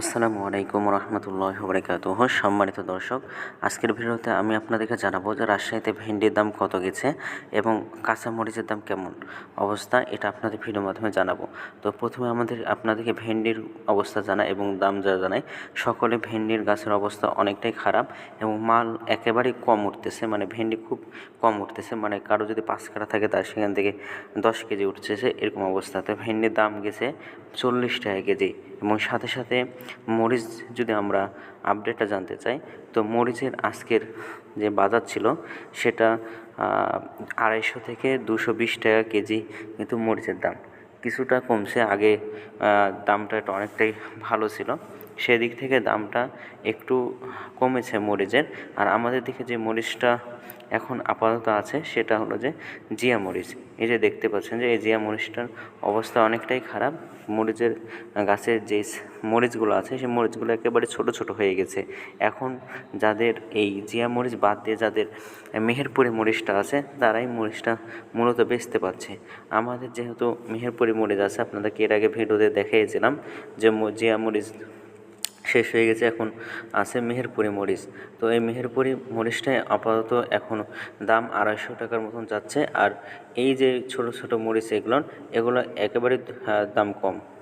আসসালামু আলাইকুম রহমতুল্লাহ বরকাত সম্মানিত দর্শক, আজকের ভিডিওতে আমি আপনাদেরকে জানাব যে রাজশাহীতে ভেন্ডির দাম কত গেছে এবং কাঁচামরিচের দাম কেমন অবস্থা, এটা আপনাদের ভিডিওর মাধ্যমে জানাব। তো প্রথমে আমাদের, আপনাদেরকে ভেন্ডির অবস্থা জানা এবং দাম যা জানাই। সকলে ভেন্ডির গাছের অবস্থা অনেকটাই খারাপ এবং মাল একেবারেই কম উঠতেছে মানে ভেন্ডি খুব কম উঠতেছে মানে কারও যদি পাঁচ কাটা থাকে তার সেখান থেকে দশ কেজি উঠতেছে, এরকম অবস্থাতে ভেন্ডির দাম গেছে চল্লিশ টাকা কেজি এবং সাথে সাথে মরিচ যদি আমরা আপডেটটা জানতে চাই, তো মরিচের আজকের যে বাজার ছিল, সেটা আড়াইশো থেকে দুশো বিশ টাকা কেজি কিন্তু মরিচের দাম। কিছুটা কমছে, আগে দামটা অনেকটাই ভালো ছিল। সেদিক থেকে দামটা একটু কমেছে মরিচের। আর আমাদের দিকে যে মরিচটা এখন আপাতত আছে, সেটা হলো যে জিয়া মরিচ। এই যে দেখতে পাচ্ছেন যে এই জিয়া মরিচটার অবস্থা অনেকটাই খারাপ। মরিচের গাছের যে মরিচগুলো আছে, সেই মরিচগুলো একেবারে ছোট ছোট হয়ে গেছে। এখন যাদের এই জিয়া মরিচ বাদ দিয়ে যাদের মেহেরপুরি মরিচটা আছে, তারাই মরিচটা মূলত বেচতে পারছে। আমাদের যেহেতু মেহেরপুরি মরিচ আছে, আপনাদেরকে এর আগে ভিডিওতে দেখিয়েছিলাম যে জিয়া মরিচ শেষ হয়ে গেছে এখন, আছে মেহেরপুরি মরিচ। তো এই মেহেরপুরি মরিচটাই আপাতত এখন দাম আড়াইশো টাকার মতন যাচ্ছে। আর এই যে ছোট ছোট মরিচ এগুলো এগুলো একেবারে দাম কম।